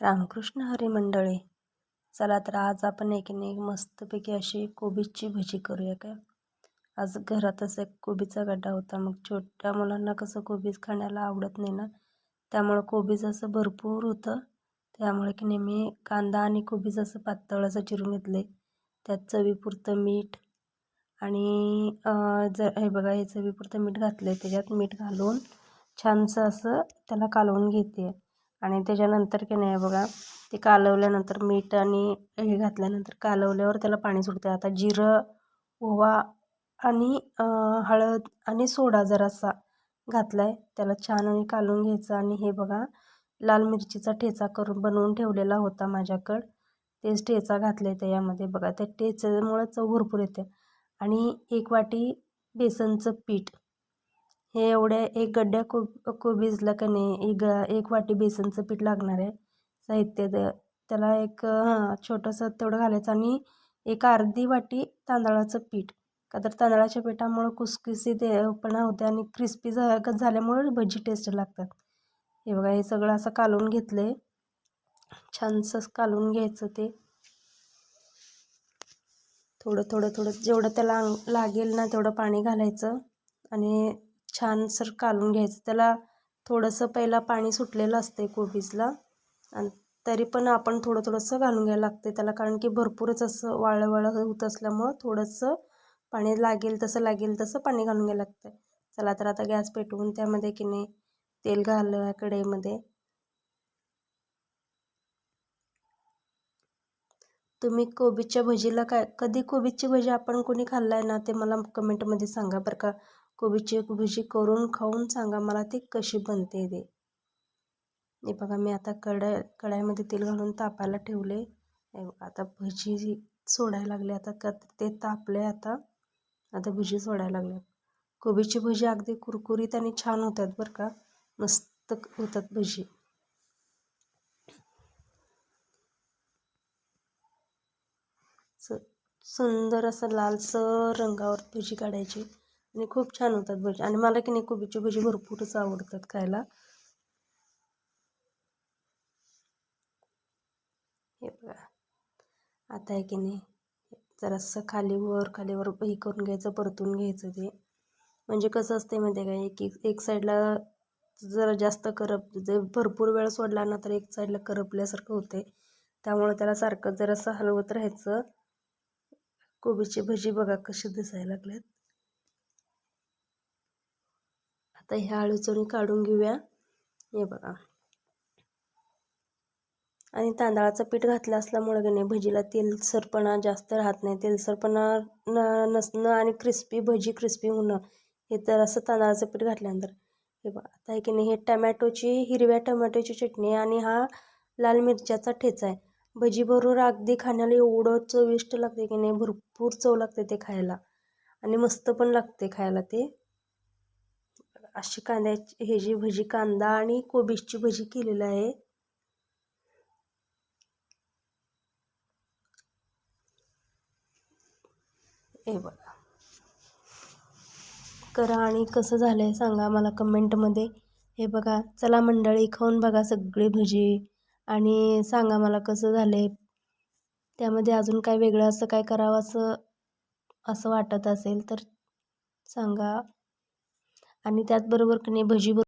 रामकृष्ण हरी मंडळी चला तर आज आपण एक एक मस्तपैकी अशी कोबीची भजी करूया काय? आज घरातच एक कोबीचा गड्डा होता. मग छोट्या मुलांना कसं कोबीज खाण्याला आवडत नाही ना? त्यामुळं कोबीज असं भरपूर होतं. त्यामुळे की नेहमी कांदा आणि कोबीज असं पातळ असं चिरून घेतले त्यात चवीपुरतं मीठ आणि जर हे बघा हे चवीपुरतं मीठ घातलं आहे त्याच्यात मीठ घालून छानसं असं त्याला कालवून घेते आणि त्याच्यानंतर की नाही बघा ते कालवल्यानंतर मीठ आणि हे घातल्यानंतर कालवल्यावर त्याला पाणी सुटते आता जिरं ओवा आणि हळद आणि सोडा जरासा घातला आहे त्याला छान आणि कालवून घ्यायचं आणि हे बघा लाल मिरचीचा ठेचा करून बनवून ठेवलेला होता माझ्याकडं. तेच ठेचा घातले त्याच्यामध्ये बघा त्या ठेच्यामुळं चव भरपूर येते. आणि एक वाटी बेसनचं पीठ हे एवढ्या एक गड्ड्या को कोबीजला का नाही? एक एक वाटी बेसनचं पीठ लागणार आहे साहित्य त्याला एक हां छोटंसं तेवढं घालायचं आणि एक अर्धी वाटी तांदळाचं पीठ. का तर तांदळाच्या पिठामुळं कुसकुसीतपणा होते आणि क्रिस्पी झा झाल्यामुळं भजी टेस्ट लागतात. हे बघा हे सगळं असं कालवून घेतलं आहे छानसं कालवून घ्यायचं ते. थोडं थोडं थोडं जेवढं त्याला लागेल ना तेवढं पाणी घालायचं. आणि छानसर कालून घ्यायचं. त्याला थोडंसं पहिला पाणी सुटलेलं असते कोबीजला. आणि तरी पण आपण थोडं थोडंसं घालून घ्यायला लागते त्याला कारण की भरपूरच असं वाळं वाळं होत असल्यामुळं थोडंसं पाणी लागेल तसं लागेल तसं पाणी घालून घ्यायला लागतं चला तर आता गॅस पेटवून त्यामध्ये की नाही तेल घालूया कढईमध्ये. तुम्ही कोबीच्या भजीला काय कधी कोबीची भजी आपण कोणी खाल्ला आहे ना ते मला कमेंटमध्ये सांगा बरं का. कोबीची भजी करून खाऊन सांगा मला ती कशी बनते ते. हे बघा मी आता कढाई कढाईमध्ये तेल घालून तापायला ठेवले. आता भजी सोडायला लागले आता क ते तापले आता. आता भजी सोडायला लागले. कोबीची भजी अगदी कुरकुरीत आणि छान होतात बरं का. मस्त होतात भजी. सुंदर असं लालसर रंगावर भजी काढायची. आणि खूप छान होतात भजी. आणि मला की नाही कोबीची भजी भरपूरच आवडतात खायला. हे बघा. आता आहे की नाही जरासं खालीवर खालीवर हे करून घ्यायचं परतून घ्यायचं ते. म्हणजे कसं असते माहिती आहे का एक एक साईडला जरा जास्त करप जे भरपूर वेळ सोडला ना तर एक साईडला करपल्यासारखं होते त्यामुळे त्याला सारखं जरासं हलवत राहायचं. कोबीची भजी बघा कशी दिसायला लागल्यात आता ह्या अळूचणी काढून घेऊया. हे बघा. आणि तांदळाचं पीठ घातलं असल्यामुळे की नाही भजीला तेलसरपणा जास्त राहत नाही. तेलसरपणा न नसणं आणि क्रिस्पी भजी क्रिस्पी होणं हे तर असं तांदळाचं पीठ घातल्यानंतर. हे बघा. आता आहे की नाही हे टमॅटोची हिरव्या टमॅटोची चटणी आणि हा लाल मिरच्याचा ठेचा आहे. भजी बरोबर अगदी खाण्याला एवढं चविष्ट लागते की नाही भरपूर चव लागते ते खायला. आणि मस्त पण लागते खायला ते. अशी कांद्याची हे जी भजी कांदा आणि कोबीजची भजी केलेली आहे. हे बघा. करा आणि कसं झालं आहे सांगा मला कमेंटमध्ये हे बघा चला मंडळी खाऊन बघा सगळी भजी आणि सांगा मला कसं झालं आहे त्यामध्ये अजून काय वेगळं असं काय करावं असं असं वाटत असेल तर सांगा. आणि त्याचबरोबर की नाही भजी